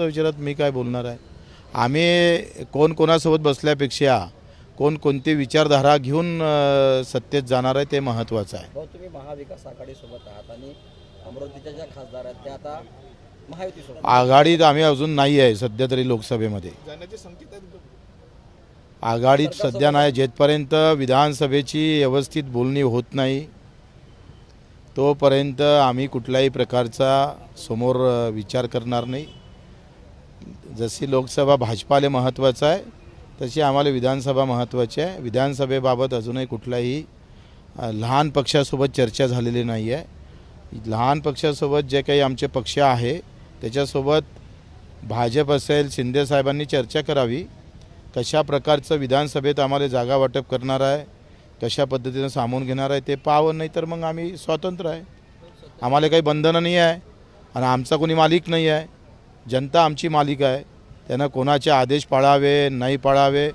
विचारता विचारत मी काय बोलणार आहे? आम्ही कोण कोणासोबत बसल्यापेक्षा कोण कोणती विचारधारा घेऊन सत्तेत जाणार आहे ते महत्त्वाचं आहे. भाऊ तुम्ही महाविकास आघाडीसोबत आहात आणि अमरावतीच्या ज्या खासदार आहेत त्या आता महायुतीसोबत आघाडीत आम्ही अजून नाही आहे सध्या तरी लोकसभेमध्ये. जाण्याचे संकेत आहेत आघाडीत सध्या नाही जेथपर्यंत विधानसभेची व्यवस्थित बोलणी होत नाही तोपर्यंत आम्ही कुठल्याही प्रकारचा समोर विचार करणार नाही. जशी लोकसभा भाजपाला महत्त्वाचं आहे तशी आम्हाला विधानसभा महत्त्वाची आहे. विधानसभेबाबत अजूनही कुठलाही लहान पक्षासोबत चर्चा झालेली नाही आहे. लहान पक्षासोबत जे काही आमचे पक्ष आहे त्याच्यासोबत भाजप असेल शिंदेसाहेबांनी चर्चा करावी. कशा प्रकारचं विधानसभेत आम्हाला जागा वाटप करणार आहे कशा पद्धतीनं सामावून घेणार आहे ते पाहावं नाही तर मग आम्ही स्वतंत्र आहे. आम्हाला काही बंधनं नाही आहे आणि आमचा कोणी मालिक नाही आहे. जनता आमची मालिक आहे. त्यांना कोणाचे आदेश पाळावे नाही पाळावे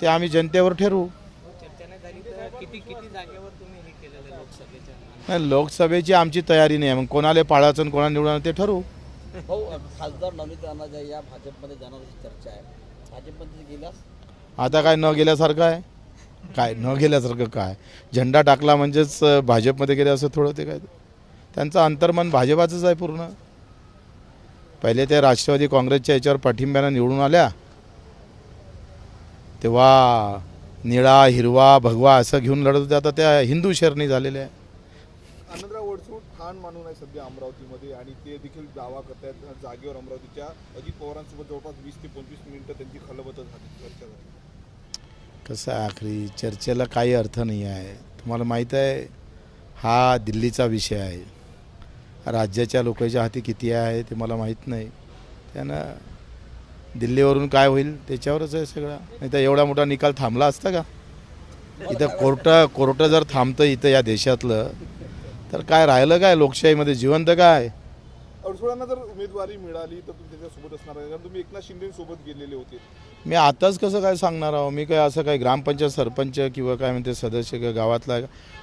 ते आम्ही जनतेवर ठरवू. नाही लोकसभेची आमची तयारी नाही मग कोणाला पाळायचं आणि कोणाला निवडणार ते ठरवू. खासदार ज्या या भाजपमध्ये चर्चा आहे. भाजपमध्ये गेल्यास? आता काय न गेल्यासारखं आहे? काय न गेल्यासारखं काय? झेंडा टाकला म्हणजेच भाजपमध्ये गेले असं थोडं ते काय? त्यांचं अंतर्मन भाजपाचंच आहे पूर्ण. पहिले ते राष्ट्रवादी काँग्रेसच्या याच्यावर पाठिंब्यानं निवडून आल्या. तेव्हा निळा हिरवा भगवा असं घेऊन लढत होते. आता त्या हिंदू शरणी झालेल्या आहे आनंदराव वडसूळ ठाण मानून आहे सध्या अमरावतीमध्ये आणि ते देखील दावा करतायत जागेवर अमरावतीच्या अजित पवारांसोबत जवळपास वीस ते पंचवीस मिनिटं त्यांची खलबत झाली चर्चा झाली. कसं आखरी? चर्चेला काही अर्थ नाही आहे. तुम्हाला माहीत आहे हा दिल्लीचा विषय आहे. राज्याच्या लोकांच्या हाती किती आहे ते मला माहीत नाही. त्यानं दिल्लीवरून काय होईल त्याच्यावरच आहे सगळं. नाही तर एवढा मोठा निकाल थांबला असता का? इथं कोर्ट कोर्ट जर थांबतं इथं या देशातलं तर काय राहिलं काय? लोकशाहीमध्ये जिवंत काय? अडसोळांना जर उमेदवारी मिळाली तर तुम्ही त्याच्यासोबत असणार आहे. कारण तुम्ही एकनाथ शिंदेसोबत गेलेले होते. मी आताच कसं काय सांगणार आहो? मी काय असं काय ग्रामपंचायत सरपंच किंवा काय म्हणते सदस्य किंवा गावातला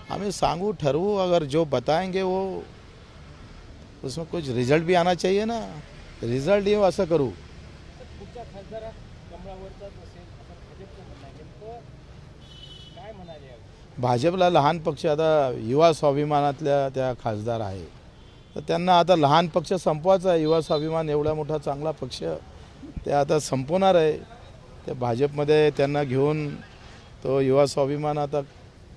आम्ही सांगू ठरवू अगर जो बताएंगे वो उसमें कुछ रिजल्ट भी आना चाहिए ना। रिजल्ट येऊ असं करू? भाजपला लहान पक्ष आता युवा स्वाभिमानातल्या त्या खासदार आहे. तर त्यांना आता लहान पक्ष संपवायचा आहे. युवा स्वाभिमान एवढा मोठा चांगला पक्ष ते आता संपवणार आहे. ते भाजपमध्ये त्यांना घेऊन तो युवा स्वाभिमान आता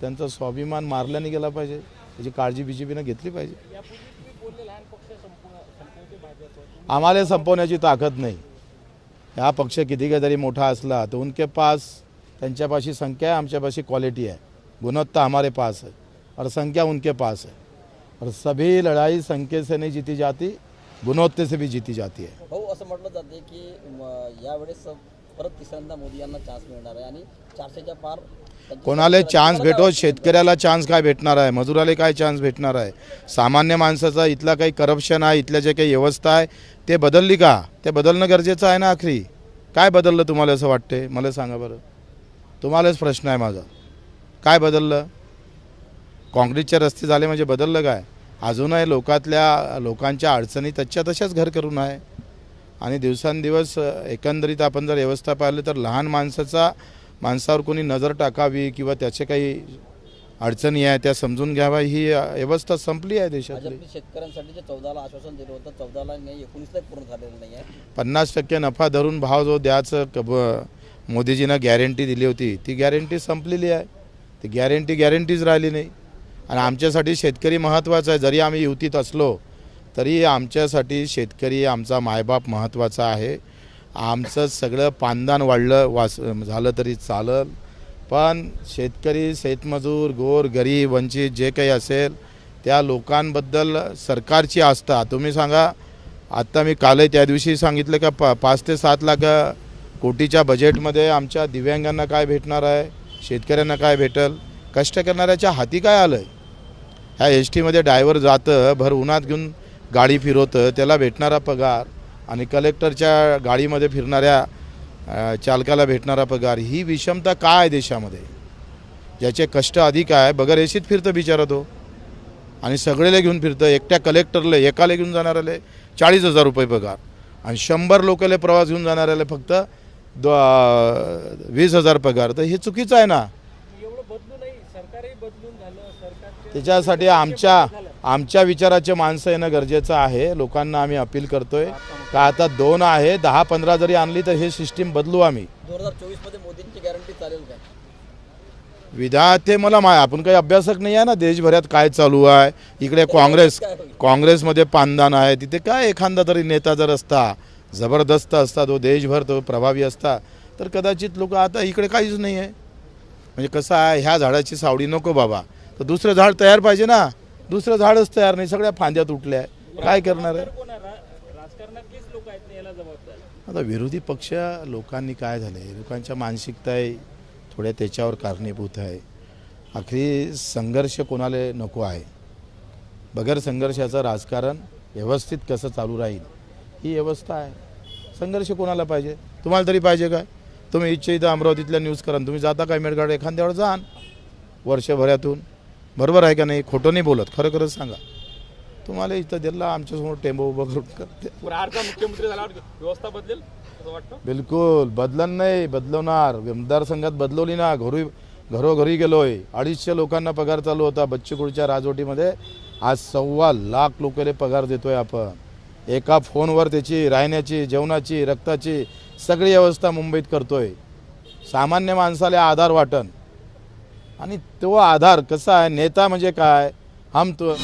त्यांचा स्वाभिमान मारल्याने गेला पाहिजे. त्याची काळजी बी जे पीनं घेतली पाहिजे यापूर्वी तुम्ही बोलले लहान पक्ष संपव संपवते भाजप आम्हाला संपवण्याची ताकद नाही. हा पक्ष किती काही तरी मोठा असला तर उनके पास त्यांच्यापाशी संख्या आहे आमच्यापाशी क्वालिटी आहे. गुणवत्ता हमारे पास है और संख्या उनके पास है और सभी लड़ाई संख्या से नहीं जीती जाती गुणवत्ते से भी जीती जाती है. भाऊ असं म्हटलं जाते की यावेळेस परत तिसऱ्यांदा मोदी यांना चान्स मिळणार आहे आणि चारशेच्या पार कोणाला चान्स भेटो शेतकऱ्याला चान्स काय भेटणार आहे? मजुराला काय चान्स भेटणार आहे? सामान्य माणसाचा इथला काही करप्शन आहे इथल्या जे काही व्यवस्था आहे ते बदलली का? ते बदलणं गरजेचं आहे ना आखरी? काय बदललं तुम्हाला असं वाटते मला सांगा बरं. तुम्हालाच प्रश्न आहे माझा. काय बदललं? काँक्रीटचे रस्ते झाले म्हणजे बदललं काय? अजूनही लोकातल्या लोकांच्या अडचणी तच्या तशाच घर करून आहे. आणि दिवसांदिवस एकंदरीत आपण जर व्यवस्था पाहिलं तर लहान माणसाचा माणसावर कोणी नजर टाकावी किंवा त्याचे काही अडचणी आहे त्या समजून घ्यावा ही व्यवस्था संपली आहे देशातली. शेतकऱ्यांसाठी जे चौदाला आश्वासन दिलं होतं चौदाला नाही एकोणीसला पूर्ण झालेलं नाही आहे. पन्नास टक्के नफा धरून भाव जो द्यायचं कब मोदीजीनं गॅरंटी दिली होती ती गॅरंटी संपलेली आहे. ती गॅरंटी गॅरंटीच राहिली नाही. आणि आमच्यासाठी शेतकरी महत्त्वाचा आहे. जरी आम्ही युतीत असलो तरी आमच्यासाठी शेतकरी आमचा मायबाप महत्त्वाचा आहे. आमचं सगळं पानदान वाढलं वास झालं तरी चालल. पण शेतकरी शेतमजूर गोर गरीब वंचित जे काही असेल त्या लोकांबद्दल सरकारची आस्था. तुम्ही सांगा आत्ता मी कालही त्या दिवशी सांगितलं का पा पाच ते सात लाख कोटीच्या बजेटमध्ये आमच्या दिव्यांगांना काय भेटणार आहे शेतकऱ्यांना काय भेटल कष्ट करणाऱ्याच्या हाती काय आलं आहे ह्या एस टीमध्ये डायव्हर जातं भर उन्हात घेऊन गाडी फिरवतं त्याला भेटणारा पगार. आणि कलेक्टरच्या गाडीमध्ये फिरणाऱ्या चालकाला भेटणारा पगार ही विषमता काय आहे देशामध्ये? ज्याचे कष्ट अधिक आहे बगर एसीत फिरतं बिचारा तो. आणि सगळेले घेऊन फिरतं एकट्या कलेक्टरला एकाला घेऊन जाणाऱ्याले चाळीस हजार रुपये पगार. आणि शंभर लोकले प्रवास घेऊन जाणाऱ्याला फक्त द वीस हजार पगार. तर हे चुकीचं आहे ना एवढं बदलू नाही सरकारही बदलून झालं सरकारचे त्याच्यासाठी आमच्या आमच्या विचाराचे माणसं येणं गरजेचं आहे. लोकांना आम्ही अपील करतोय. का आता दोन आहे दहा पंधरा जरी आणली तर हे सिस्टीम बदलू आम्ही. दोन हजार चोवीसमध्ये मोदींची गॅरंटी चालेल काय विधा ते मला मा आपण काही अभ्यासक नाही आहे ना देशभरात काय चालू आहे? इकडे काँग्रेस काँग्रेसमध्ये पानदान आहे तिथे काय एखादा तरी नेता जर असता जबरदस्त असता तो देशभर तो प्रभावी असता तर कदाचित लोक आता इकडे काहीच नाही आहे. म्हणजे कसं आहे ह्या झाडाची सावडी नको बाबा. तर दुसरं झाड तयार पाहिजे ना. दुसरं झाडच तयार नाही. सगळ्या फांद्या तुटल्या. आहे काय करणार आहे? आता विरोधी पक्ष लोकांनी काय झालं आहे लोकांच्या मानसिकता आहे. थोड्या त्याच्यावर कारणीभूत आहे. आखरी संघर्ष कोणाला नको आहे? बगैर संघर्षाचं राजकारण व्यवस्थित कसं चालू राहील? ही व्यवस्था आहे. संघर्ष कोणाला पाहिजे? तुम्हाला तरी पाहिजे काय तुम्ही इच्छा इथं अमरावतीतल्या न्यूज करा तुम्ही जाता काय मेडगाड एखाद्यावर जाण. वर्षभरातून. बरोबर आहे का नाही? खोटं नाही बोलत. खरं खरंच सांगा. तुम्हाला इथं दिला आमच्यासमोर टेंबो उभं करून करते. बिहारचा मुख्यमंत्री झाल्यावर व्यवस्था बदलेल असं वाटतं? बिलकुल. बदलन नाही बदलवणार. मतदारसंघात बदलवली ना. घरी घरोघरी गेलोय. अडीचशे लोकांना पगार चालू होता. बच्चीकुडच्या राजवटीमध्ये आज सव्वा लाख लोकांना पगार देतोय आपण. एका फोनवर त्याची राहण्याची जेवणाची रक्ताची सगळी व्यवस्था मुंबईत करतोय. सामान्य माणसाला आधार वाटन आणि तो आधार कसा आहे नेता म्हणजे काय हम तो